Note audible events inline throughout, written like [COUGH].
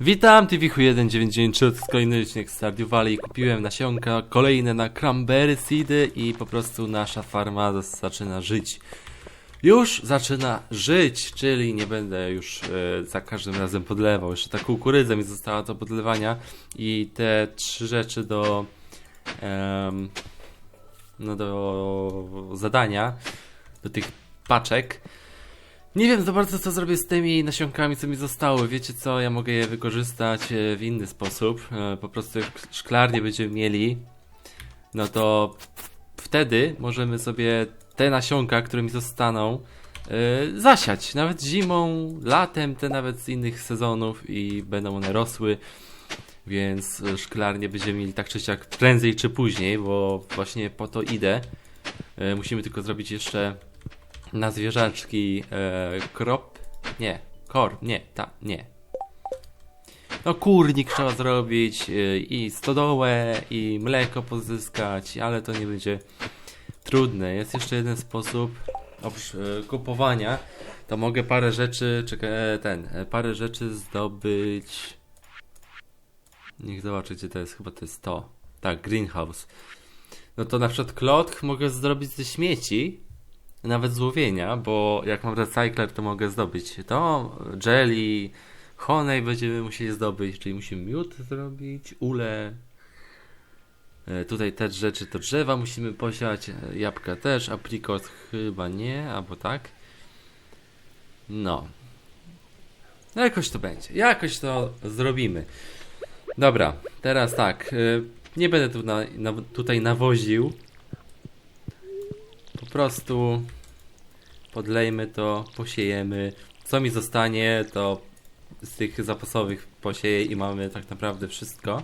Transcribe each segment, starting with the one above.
Witam, TVH199, to jest kolejny odcinek Stardew Valley. Kupiłem nasionka kolejne na cranberry seedy i po prostu nasza farma zaczyna żyć. Już zaczyna żyć, czyli nie będę już e, za każdym razem podlewał. Jeszcze ta kukurydza mi została do podlewania i te trzy rzeczy do em, no do zadania, do tych paczek. Nie wiem za bardzo co zrobię z tymi nasionkami, co mi zostały. Wiecie co, ja mogę je wykorzystać e, w inny sposób. E, Po prostu jak szklarnie będziemy mieli, no to wtedy możemy sobie te nasionka, które mi zostaną, e, zasiać. Nawet zimą, latem, te nawet z innych sezonów i będą one rosły. Więc szklarnie będziemy mieli tak czy siak prędzej czy później, bo właśnie po to idę. Musimy tylko zrobić jeszcze na zwierzaczki e, krop. Nie, kor, nie, ta, nie. No kurnik trzeba zrobić e, i stodołę i mleko pozyskać, ale to nie będzie trudne. Jest jeszcze jeden sposób oprócz e, kupowania, to mogę parę rzeczy, czekaj, e, ten, parę rzeczy zdobyć. Niech zobaczę gdzie to jest, chyba to jest to. Tak, greenhouse. No to na przykład klotk mogę zrobić ze śmieci, nawet złowienia, bo jak mam recycler, to mogę zdobyć to, jelly, honey będziemy musieli zdobyć, czyli musimy miód zrobić, ule. E, Tutaj te rzeczy to drzewa musimy posiać, e, jabłka też, aprikot chyba nie, albo tak. No. No jakoś to będzie, jakoś to zrobimy. Dobra, teraz tak, e, nie będę tu na, na, tutaj nawoził. Prostu podlejmy to, posiejemy. Co mi zostanie, to z tych zapasowych posieję i mamy tak naprawdę wszystko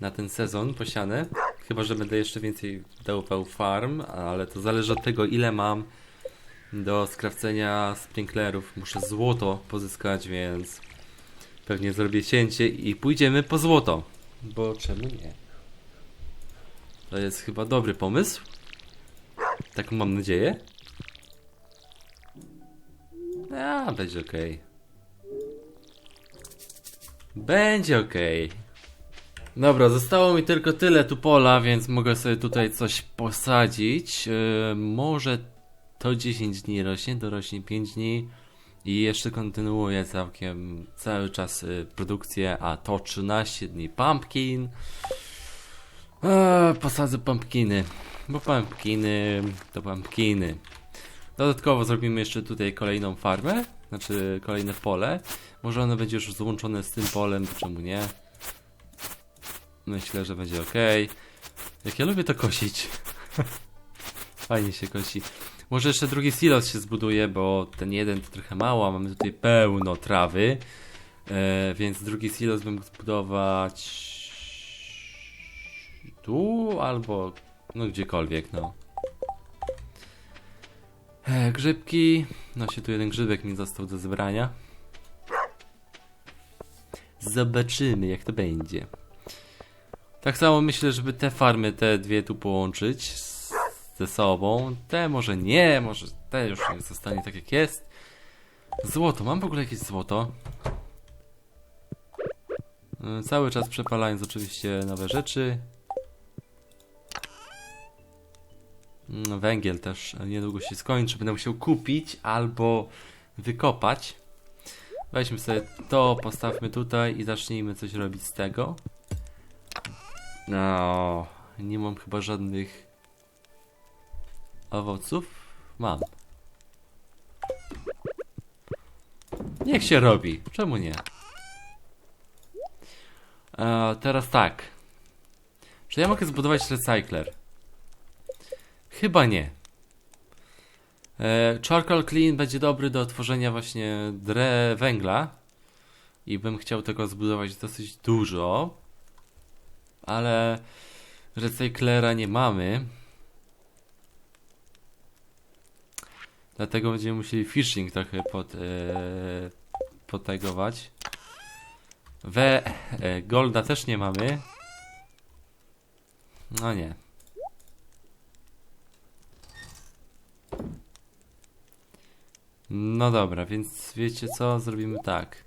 na ten sezon posiane. Chyba, że będę jeszcze więcej dałpał farm, ale to zależy od tego, ile mam do skrawcenia sprinklerów. Muszę złoto pozyskać, więc pewnie zrobię cięcie i pójdziemy po złoto. Bo czemu nie? To jest chyba dobry pomysł. Tak mam nadzieję. A, będzie ok. Będzie ok. Dobra, zostało mi tylko tyle tu pola, więc mogę sobie tutaj coś posadzić. Yy, może to 10 dni rośnie, dorośnie 5 dni. I jeszcze kontynuuję całkiem cały czas y, produkcję, a to 13 dni pumpkin. Eee, posadzę pumpkiny, bo pumpkiny to pumpkiny. Dodatkowo zrobimy jeszcze tutaj kolejną farmę, znaczy kolejne pole. Może ono będzie już złączone z tym polem, czemu nie? Myślę, że będzie ok. Jak ja lubię to kosić. [LAUGHS] Fajnie się kosi. Może jeszcze drugi silos się zbuduje, bo ten jeden to trochę mało, a mamy tutaj pełno trawy. E, więc drugi silos bym zbudować tu albo no gdziekolwiek, no. E, grzybki. No się tu jeden grzybek mi został do zebrania. Zobaczymy jak to będzie. Tak samo myślę, żeby te farmy, te dwie tu połączyć z, ze sobą. Te może nie, może te już niech zostanie tak jak jest. Złoto, mam w ogóle jakieś złoto? E, Cały czas przepalając oczywiście nowe rzeczy. Węgiel też niedługo się skończy. Będę musiał kupić albo wykopać. Weźmy sobie to, postawmy tutaj i zacznijmy coś robić z tego. No, nie mam chyba żadnych owoców. Mam. Niech się robi. Czemu nie? E, teraz tak. Czy ja mogę zbudować recycler? Chyba nie. E, charcoal clean będzie dobry do tworzenia właśnie dre węgla. I bym chciał tego zbudować dosyć dużo. Ale recyklera nie mamy. Dlatego będziemy musieli fishing trochę pod, e, potegować. We e, golda też nie mamy. No nie. No dobra, więc wiecie co? Zrobimy tak.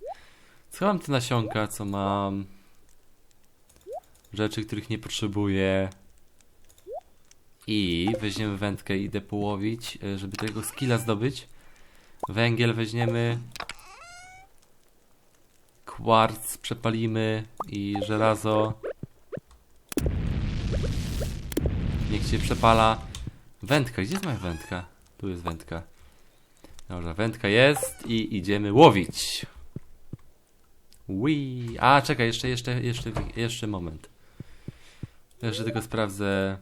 Schowam te nasionka, co mam. Rzeczy, których nie potrzebuję. I weźmiemy wędkę i idę połowić, e, żeby tego skilla zdobyć. Węgiel weźmiemy. Kwarc przepalimy i żelazo. Niech się przepala. Wędka, gdzie jest moja wędka? Tu jest wędka. Dobra, wędka jest i idziemy łowić. Ui. A, czekaj, jeszcze, jeszcze, jeszcze, jeszcze moment. Jeszcze tylko sprawdzę.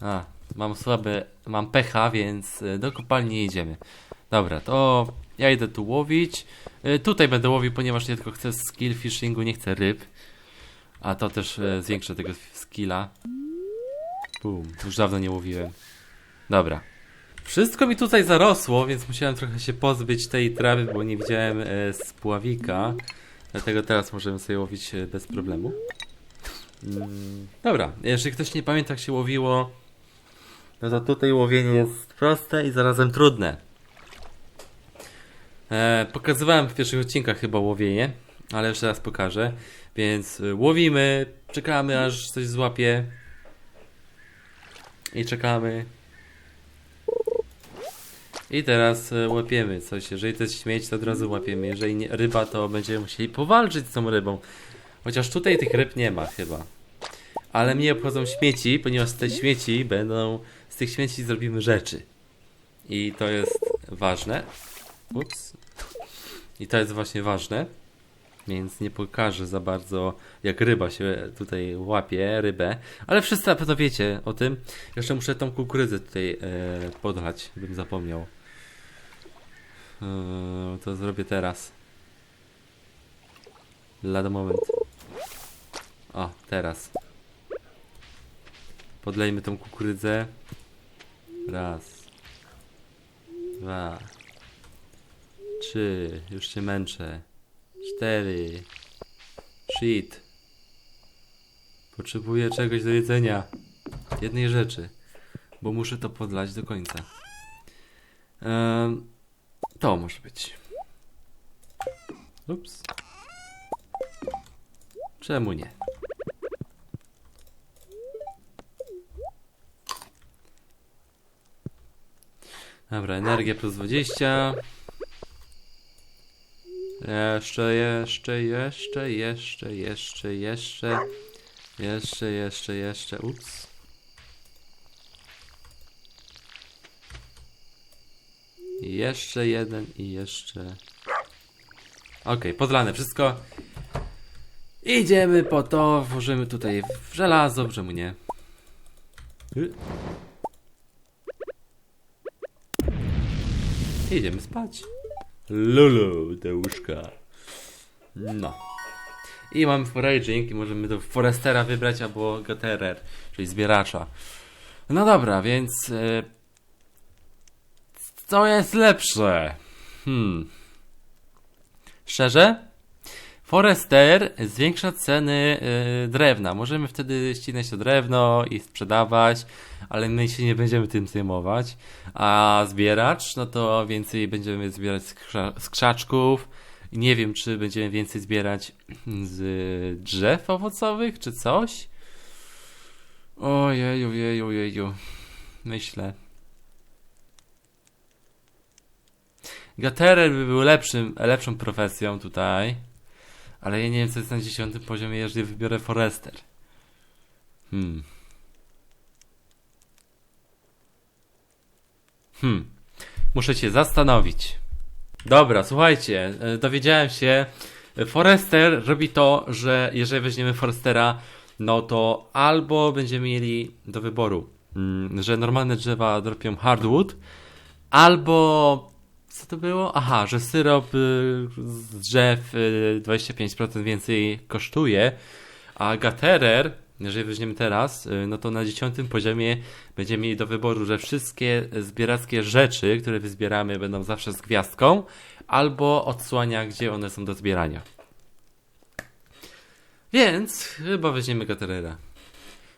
A, mam słabe, mam pecha, więc y, do kopalni nie idziemy. Dobra, to ja idę tu łowić. Y, Tutaj będę łowił, ponieważ nie tylko chcę skill fishingu, nie chcę ryb. A to też e, zwiększę tego skilla. Bum, już dawno nie łowiłem. Dobra. Wszystko mi tutaj zarosło, więc musiałem trochę się pozbyć tej trawy, bo nie widziałem e, spławika. Dlatego teraz możemy sobie łowić e, bez problemu. Mm, dobra, jeżeli ktoś nie pamięta jak się łowiło, no to tutaj łowienie jest proste i zarazem trudne. E, pokazywałem w pierwszych odcinkach chyba łowienie, ale jeszcze raz pokażę. Więc y, łowimy, czekamy aż coś złapie. I czekamy. I teraz y, łapiemy coś. Jeżeli to jest śmieć, to od razu łapiemy. Jeżeli nie, ryba, to będziemy musieli powalczyć z tą rybą. Chociaż tutaj tych ryb nie ma chyba. Ale mnie obchodzą śmieci, ponieważ te śmieci będą. Z tych śmieci zrobimy rzeczy. I to jest ważne. Ups. I to jest właśnie ważne. Więc nie pokażę za bardzo, jak ryba się tutaj łapie, rybę. Ale wszyscy na pewno wiecie o tym. Jeszcze muszę tą kukurydzę tutaj e, podlać, bym zapomniał. E, to zrobię teraz. Lada moment. O, teraz. Podlejmy tą kukurydzę. Raz. Dwa. Trzy. Już się męczę. Cztery. Shit. Potrzebuję czegoś do jedzenia. Jednej rzeczy. Bo muszę to podlać do końca. To może być. Ups. Czemu nie? Dobra, energia plus 20. Jeszcze, jeszcze, jeszcze, jeszcze, jeszcze, jeszcze. Jeszcze, jeszcze, jeszcze. Ups. Jeszcze jeden i jeszcze. Okej, podlane wszystko. Idziemy po to, włożymy tutaj w żelazo, czemu nie? Idziemy spać. Lulu, te łóżka. No. I mamy foraging i możemy do Forestera wybrać albo Gaterer, czyli zbieracza. No dobra, więc... E, co jest lepsze? Hmm. Szczerze? Forester zwiększa ceny e, drewna. Możemy wtedy ścinać to drewno i sprzedawać, ale my się nie będziemy tym zajmować. A zbieracz, no to więcej będziemy zbierać z, krza- z krzaczków. Nie wiem, czy będziemy więcej zbierać z drzew owocowych, czy coś. Ojej, ojej, ojeju. Myślę. Gaterer by był lepszym, lepszą profesją tutaj. Ale ja nie wiem, co jest na dziesiątym poziomie, jeżeli wybiorę Forester. Hmm. Hmm. Muszę się zastanowić. Dobra, słuchajcie, e, dowiedziałem się. e, Forester robi to, że jeżeli weźmiemy Forestera, no to albo będziemy mieli do wyboru, mm, że normalne drzewa dropią hardwood, albo co to było? Aha, że syrop y, z drzew y, 25% więcej kosztuje, a Gaterer, jeżeli weźmiemy teraz, y, no to na 10 poziomie będziemy mieli do wyboru, że wszystkie zbierackie rzeczy, które wyzbieramy, będą zawsze z gwiazdką, albo odsłania, gdzie one są do zbierania. Więc chyba weźmiemy Gaterera.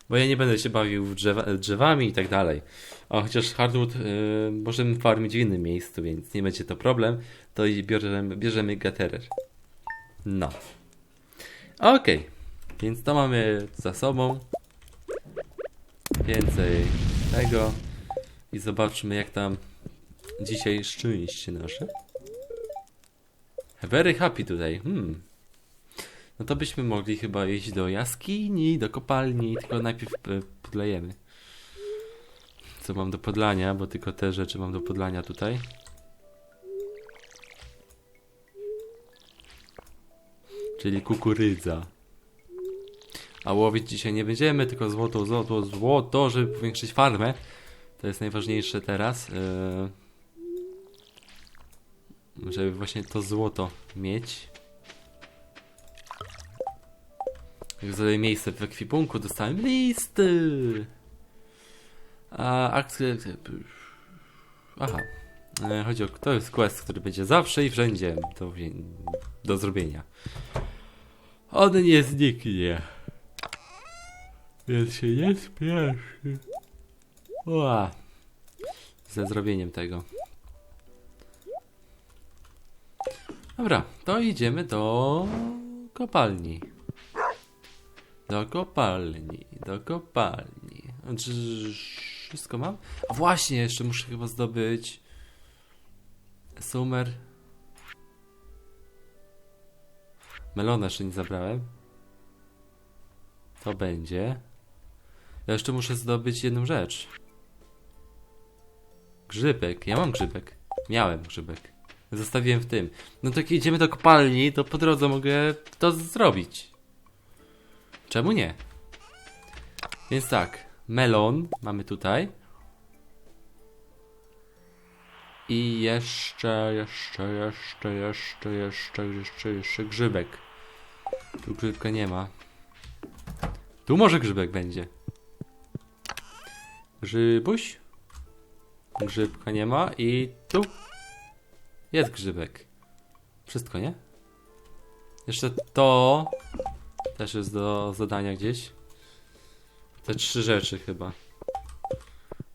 Bo ja nie będę się bawił drzewa, drzewami i tak dalej. A chociaż hardwood y, możemy farmić w innym miejscu, więc nie będzie to problem. to i bierzemy, bierzemy gaterer. No. Okej, więc to mamy za sobą. Więcej tego. I zobaczmy jak tam dzisiaj szczęście nasze. Very happy tutaj. Hmm. No to byśmy mogli chyba iść do jaskini, do kopalni, tylko najpierw e, podlejemy. Co mam do podlania, bo tylko te rzeczy mam do podlania tutaj. Czyli kukurydza. A łowić dzisiaj nie będziemy, tylko złoto, złoto, złoto, żeby powiększyć farmę. To jest najważniejsze teraz. Yy, żeby właśnie to złoto mieć. Jak miejsce w ekwipunku, dostałem listy. A akcje... Aha. E, Chodzi o to jest quest, który będzie zawsze i wszędzie do, do zrobienia. On nie zniknie. Więc się nie spieszy. Ła. Ze zrobieniem tego. Dobra, to idziemy do kopalni. Do kopalni, do kopalni. Czy wszystko mam? A właśnie, jeszcze muszę chyba zdobyć Sumer. Melona jeszcze nie zabrałem. To będzie. Ja jeszcze muszę zdobyć jedną rzecz. Grzybek. Ja mam grzybek. Miałem grzybek. Zostawiłem w tym. No to jak idziemy do kopalni, to po drodze mogę to zrobić. Czemu nie? Więc tak, melon mamy tutaj. I jeszcze, jeszcze, jeszcze, jeszcze, jeszcze, jeszcze, jeszcze grzybek. Tu grzybka nie ma. Tu może grzybek będzie. Grzybuś. Grzybka nie ma i tu jest grzybek. Wszystko, nie? Jeszcze to też jest do zadania gdzieś. Te trzy rzeczy chyba.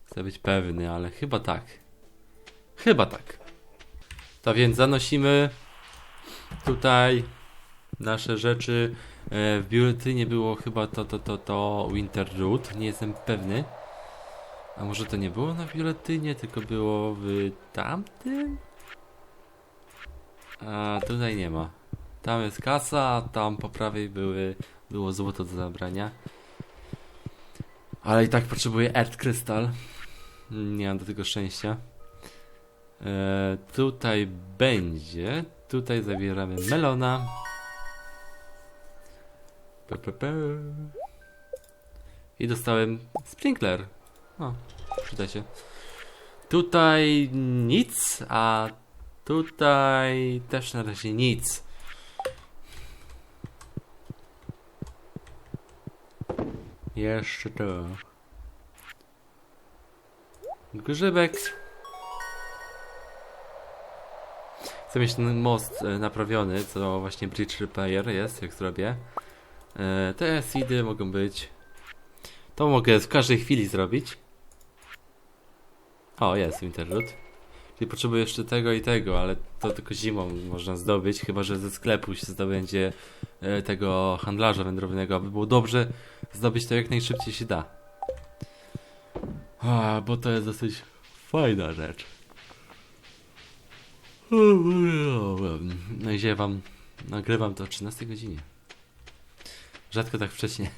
Chcę być pewny, ale chyba tak. Chyba tak. To więc zanosimy tutaj nasze rzeczy. E, W biuletynie było chyba to, to, to, to Winter Root. Nie jestem pewny. A może to nie było na biuletynie, tylko było w tamtym? A tutaj nie ma. Tam jest kasa, a tam po prawej były, było złoto do zabrania. Ale i tak potrzebuję Earth Crystal. Nie mam do tego szczęścia. E, tutaj będzie. Tutaj zabieramy melona. Pe, pe, pe. I dostałem sprinkler. O, przyda się. Tutaj nic, a tutaj też na razie nic. Jeszcze to. Grzybek. Chcę mieć ten most e, naprawiony, co właśnie Bridge Repair jest, jak zrobię. E, te seedy mogą być. To mogę w każdej chwili zrobić. O, jest Winterroot. Czyli potrzebuję jeszcze tego i tego, ale to tylko zimą można zdobyć, chyba że ze sklepu się zdobędzie e, tego handlarza wędrownego, aby było dobrze zdobyć to jak najszybciej się da. A, bo to jest dosyć fajna rzecz. No i dzisiaj wam nagrywam to o 13 godzinie. Rzadko tak wcześnie.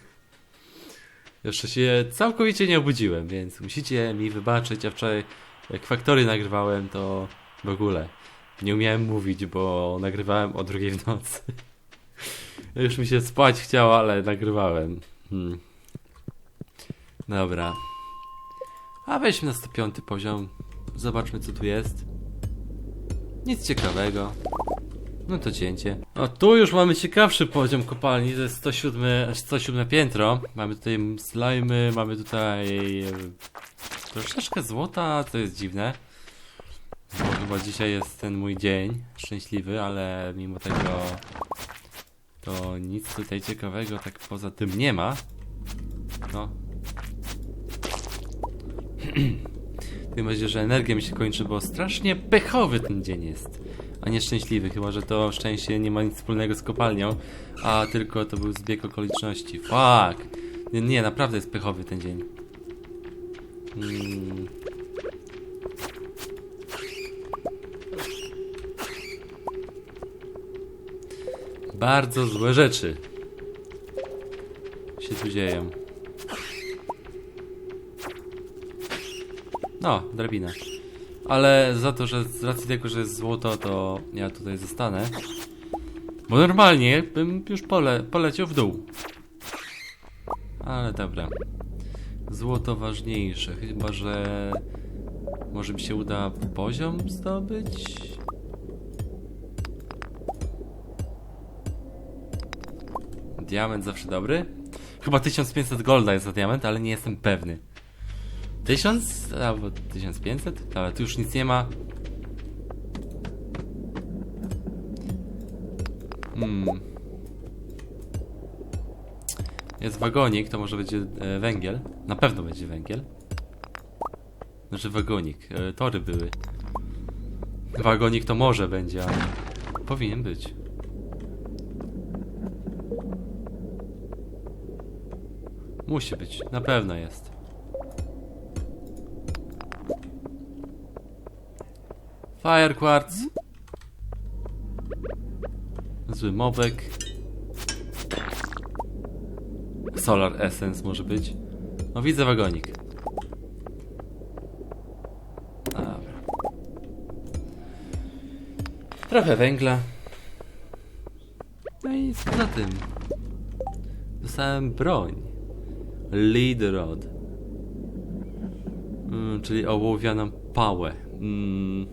Jeszcze się całkowicie nie obudziłem, więc musicie mi wybaczyć, a wczoraj jak faktory nagrywałem, to w ogóle nie umiałem mówić, bo nagrywałem o drugiej w nocy. Już mi się spać chciało, ale nagrywałem. Hmm. Dobra. A weźmy na 105 poziom. Zobaczmy co tu jest. Nic ciekawego. No to cięcie. O, tu już mamy ciekawszy poziom kopalni, to jest 107, 107 piętro. Mamy tutaj slimy, mamy tutaj e, troszeczkę złota, to jest dziwne. Bo dzisiaj jest ten mój dzień szczęśliwy, ale mimo tego to nic tutaj ciekawego tak poza tym nie ma. No. [CLEARS THROAT] Tym bardziej, że energia mi się kończy, bo strasznie pechowy ten dzień jest. a nie szczęśliwy, chyba że to szczęście nie ma nic wspólnego z kopalnią, a tylko to był zbieg okoliczności. Fuck! Nie, nie naprawdę jest pechowy ten dzień. Mm. Bardzo złe rzeczy się tu dzieją. No, drabina. Ale za to, że z racji tego, że jest złoto, to ja tutaj zostanę. Bo normalnie bym już pole, poleciał w dół. Ale dobra. Złoto ważniejsze, chyba że może mi się uda poziom zdobyć. Diament zawsze dobry. Chyba 1500 golda jest za diament, ale nie jestem pewny. 1000 albo 1500? Ale tu już nic nie ma. Hmm. Jest wagonik, to może będzie e, węgiel. Na pewno będzie węgiel. Znaczy wagonik. E, tory były. Wagonik to może będzie, ale powinien być. Musi być, na pewno jest. Fire Quartz. Zły mobek. Solar Essence może być. No widzę wagonik. Dobra. Trochę węgla. No i poza tym. Dostałem broń. Lead Rod. Mm, czyli ołowianą pałę. Mm.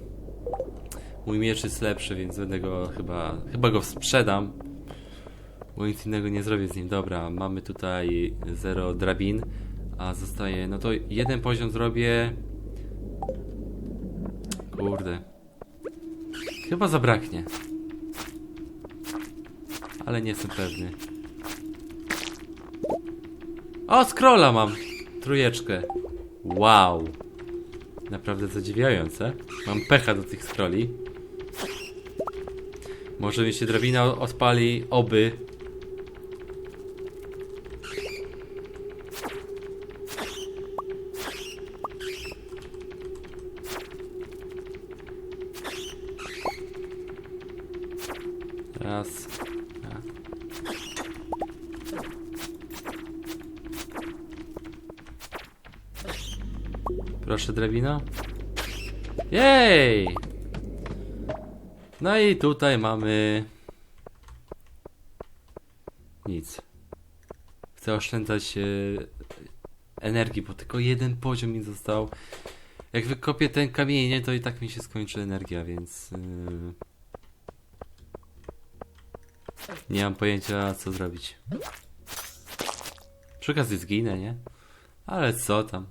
Mój miecz jest lepszy, więc będę go chyba... Chyba go sprzedam. Bo nic innego nie zrobię z nim. Dobra, mamy tutaj zero drabin. A zostaje... No to jeden poziom zrobię... Kurde. Chyba zabraknie. Ale nie jestem pewny. O, scrolla mam! Trójeczkę. Wow. Naprawdę zadziwiające. Mam pecha do tych scrolli. Może mi się drabina odpali, oby. Drabino. Jej! No i tutaj mamy... Nic. Chcę oszczędzać e, energii, bo tylko jeden poziom mi został. Jak wykopię ten kamienie, to i tak mi się skończy energia, więc... Yy... Nie mam pojęcia, co zrobić. Przy okazji zginę, nie? Ale co tam?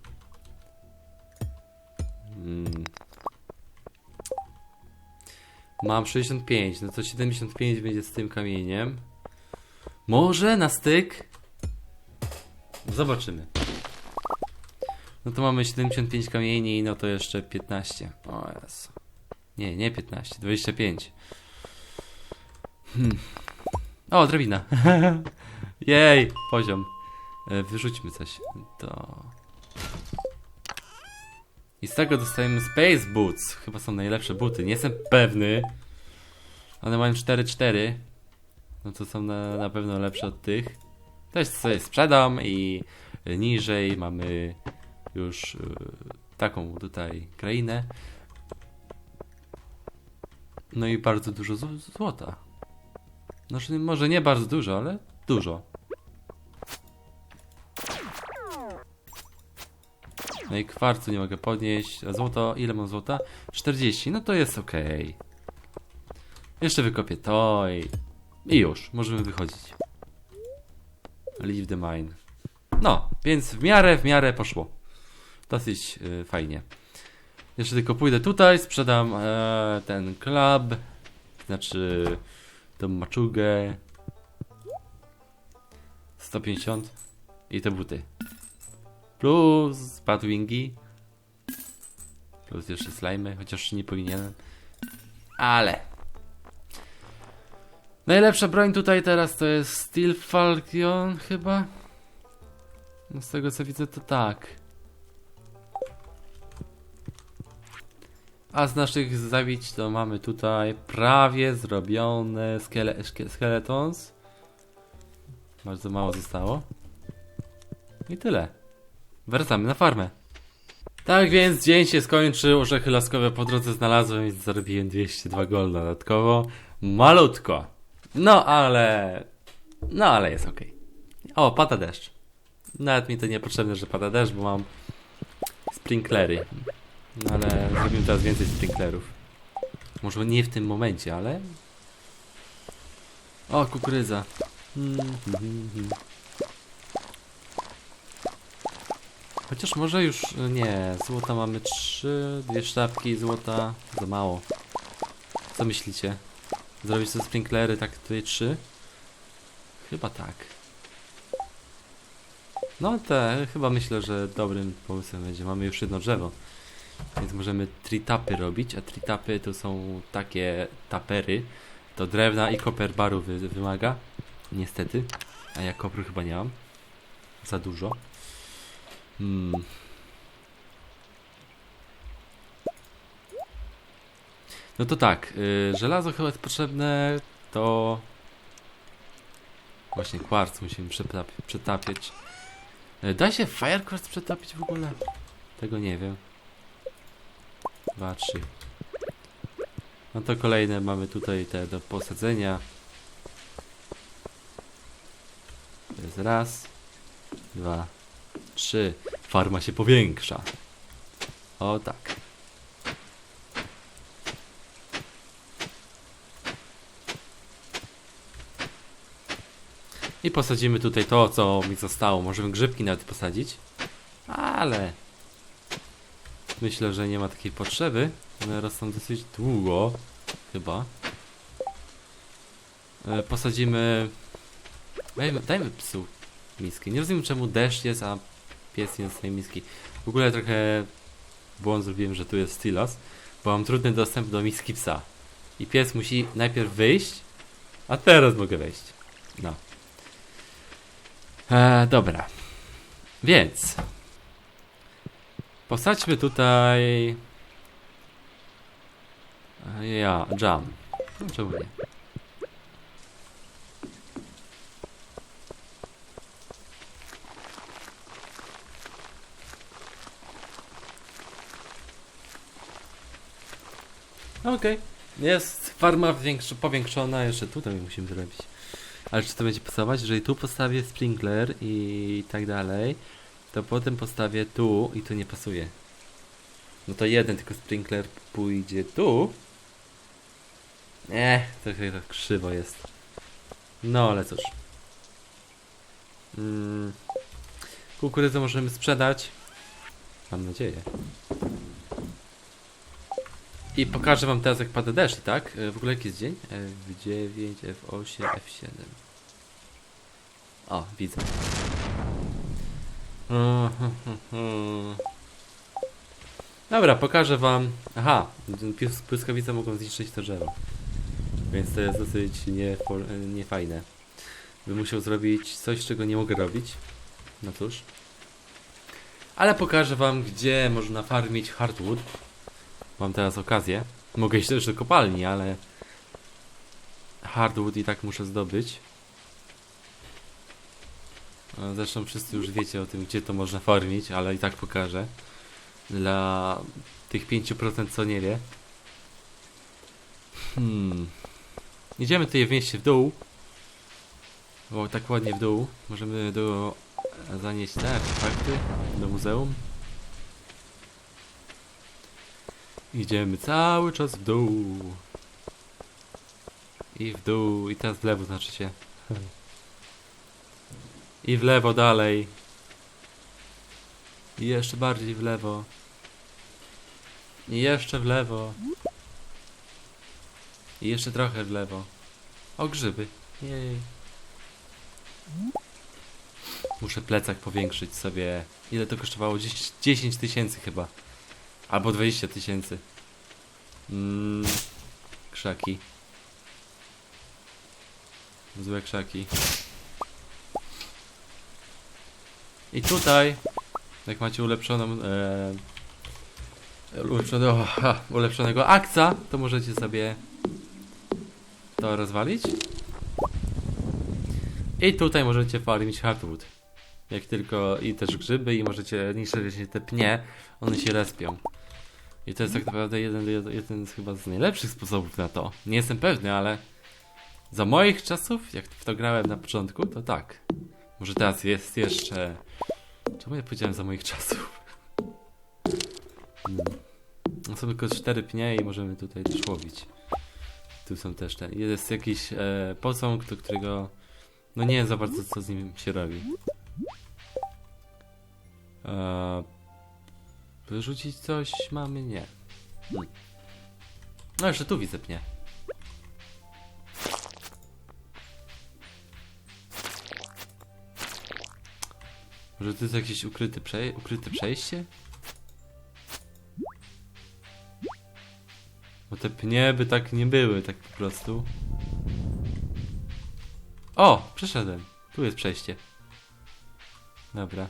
Mm. Mam 65, no to 75 będzie z tym kamieniem. Może na styk? Zobaczymy. No to mamy 75 kamieni, no to jeszcze 15. O Jezu. Nie, nie 15, 25. Hmm. O, drabina. [LAUGHS] Jej, poziom. E, Wyrzućmy coś. To... I z tego dostajemy Space Boots. Chyba są najlepsze buty. Nie jestem pewny. One mają 4-4. No to są na, na pewno lepsze od tych. Też sobie sprzedam i niżej mamy już y, taką tutaj krainę. No i bardzo dużo zł- złota. Znaczy może nie bardzo dużo, ale dużo. No i kwarcu nie mogę podnieść. A złoto, ile mam złota? 40, no to jest ok. Jeszcze wykopię to i... I już, możemy wychodzić. Leave the mine. No, więc w miarę, w miarę poszło. Dosyć y, fajnie. Jeszcze tylko pójdę tutaj, sprzedam e, ten klub. Znaczy tą maczugę. 150 i te buty. Plus Batwingi. Plus jeszcze slimy, chociaż nie powinienem. Ale Najlepsza broń tutaj teraz to jest Steel Falcon chyba? No z tego co widzę to tak. A z naszych zabić to mamy tutaj prawie zrobione skele skeletons. Bardzo mało zostało. I tyle. Wracamy na farmę. Tak więc dzień się skończył, orzechy laskowe po drodze znalazłem i zarobiłem 202 golda dodatkowo. Malutko. No ale... No ale jest ok. O, pada deszcz. Nawet mi to niepotrzebne, że pada deszcz, bo mam sprinklery. No ale zrobimy teraz więcej sprinklerów. Może nie w tym momencie, ale... O, kukurydza. Mm, mm, mm, mm. Chociaż może już... e, Nie, złota mamy trzy, dwie sztabki złota. Za mało. Co myślicie? Zrobić te sprinklery tak tutaj trzy? Chyba tak. No te, chyba myślę, że dobrym pomysłem będzie. Mamy już jedno drzewo. Więc możemy tritapy robić, a tritapy to są takie tapery. To drewna i koper baru wy, wymaga. Niestety. A ja kopru chyba nie mam. Za dużo. Hmm. No to tak, y, żelazo chyba jest potrzebne, to... Właśnie kwarc musimy przetapi przetapiać. Y, Da się fire quartz przetapić w ogóle? Tego nie wiem. Dwa, trzy. No to kolejne mamy tutaj te do posadzenia. To jest raz, dwa, trzy. Farma się powiększa. O tak. I posadzimy tutaj to, co mi zostało. Możemy grzybki nawet posadzić. Ale myślę, że nie ma takiej potrzeby. One rosną dosyć długo. Chyba. E, posadzimy... Dajmy, dajmy psu miski. Nie rozumiem czemu deszcz jest, a pies nie dostaje miski. W ogóle trochę błąd zrobiłem, że tu jest stylos, bo mam trudny dostęp do miski psa. I pies musi najpierw wyjść, a teraz mogę wejść. No. E, dobra. Więc. Posadźmy tutaj. e, Ja, jam. No, czemu nie? Okej. Jest farma powiększona, jeszcze tutaj musimy zrobić. Ale czy to będzie pasować? Jeżeli tu postawię sprinkler i tak dalej, to potem postawię tu i tu nie pasuje. No to jeden tylko sprinkler pójdzie tu. Nie, trochę tak krzywo jest. No ale cóż. Mm. Kukurydzę możemy sprzedać. Mam nadzieję. I pokażę wam teraz jak pada deszcz, tak? E, W ogóle jaki jest dzień? F9, F8, F7. O, widzę. [LAUGHS] Dobra, pokażę wam. Aha, błyskawice mogą zniszczyć to drzewo. Więc to jest dosyć niefajne. Bym musiał zrobić coś, czego nie mogę robić. No cóż. Ale pokażę wam, gdzie można farmić hardwood. Mam teraz okazję. Mogę iść też do kopalni, ale hardwood i tak muszę zdobyć. E, Zresztą wszyscy już wiecie o tym, gdzie to można farmić, ale i tak pokażę. Dla tych 5% co nie wie. Hmm. Idziemy tutaj w mieście w dół. Bo tak ładnie w dół. Możemy do zanieść te artefakty do muzeum. Idziemy cały czas w dół. I w dół, i teraz w lewo znaczy się. I w lewo dalej. I jeszcze bardziej w lewo. I jeszcze w lewo. I jeszcze trochę w lewo. O grzyby. Jej. Muszę plecak powiększyć sobie. Ile to kosztowało? 10 10 tysięcy chyba. Albo 20 tysięcy. Mm, krzaki. Złe krzaki. I tutaj, jak macie ulepszoną, e, ulepszonego, ha, ulepszonego akca, to możecie sobie to rozwalić. I tutaj możecie farmić hardwood. Jak tylko, i też grzyby, i możecie niszczyć te pnie, one się respią. I to jest tak naprawdę jeden, jeden, z chyba z najlepszych sposobów na to. Nie jestem pewny, ale za moich czasów, jak w to grałem na początku, to tak. Może teraz jest jeszcze. Czemu ja powiedziałem za moich czasów? No są tylko cztery pnie i możemy tutaj też łowić. Tu są też te. Jest jakiś e, posąg, do którego. No nie wiem za bardzo co z nim się robi. E, wyrzucić coś mamy? Nie. Hmm. No jeszcze tu widzę pnie. Może to jest jakieś ukryte, ukryte przejście? Bo te pnie by tak nie były, tak po prostu. O! Przeszedłem. Tu jest przejście. Dobra.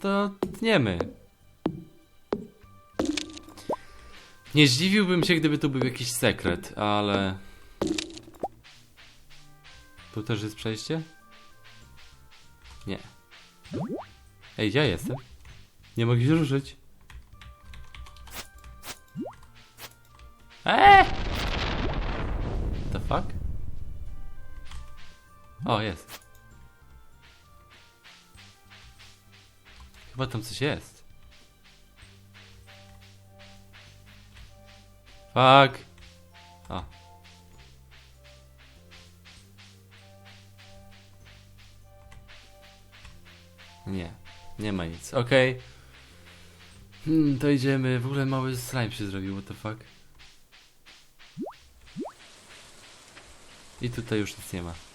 To tniemy. Nie zdziwiłbym się, gdyby tu był jakiś sekret, ale... Tu też jest przejście? Nie. Ej, ja jestem? Nie mogę się ruszyć. Eee! The fuck? O, jest. Chyba tam coś jest. Fuck. O. Nie, nie ma nic. Okej. Hmm, to idziemy. W ogóle mały slime się zrobił, what the fuck. I tutaj już nic nie ma.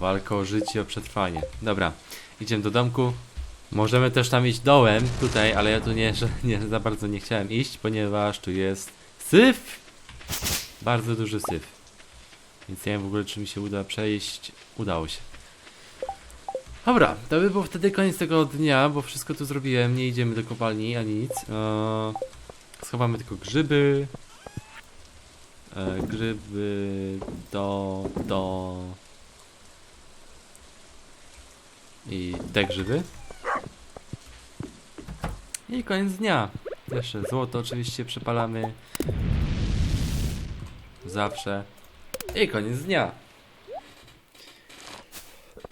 Walka o życie, o przetrwanie. Dobra, idziemy do domku. Możemy też tam iść dołem, tutaj, ale ja tu nie, nie za bardzo nie chciałem iść, ponieważ tu jest syf. Bardzo duży syf. Więc nie wiem w ogóle, czy mi się uda przejść. Udało się. Dobra, to by był wtedy koniec tego dnia, bo wszystko tu zrobiłem. Nie idziemy do kopalni ani nic. Eee, schowamy tylko grzyby. Eee, grzyby do, do. I te grzyby. I koniec dnia. Jeszcze złoto oczywiście przepalamy. Zawsze. I koniec dnia.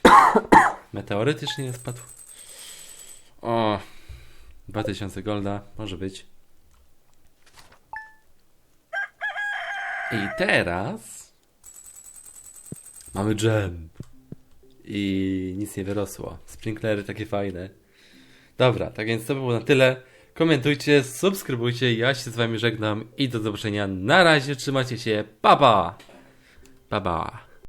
[COUGHS] Meteorytycznie spadł. O, 2000 golda, może być. I teraz mamy dżem. I nic nie wyrosło. Sprinklery takie fajne. Dobra, tak więc to było na tyle. Komentujcie, subskrybujcie, ja się z wami żegnam i do zobaczenia. Na razie, trzymajcie się, pa pa! Pa pa!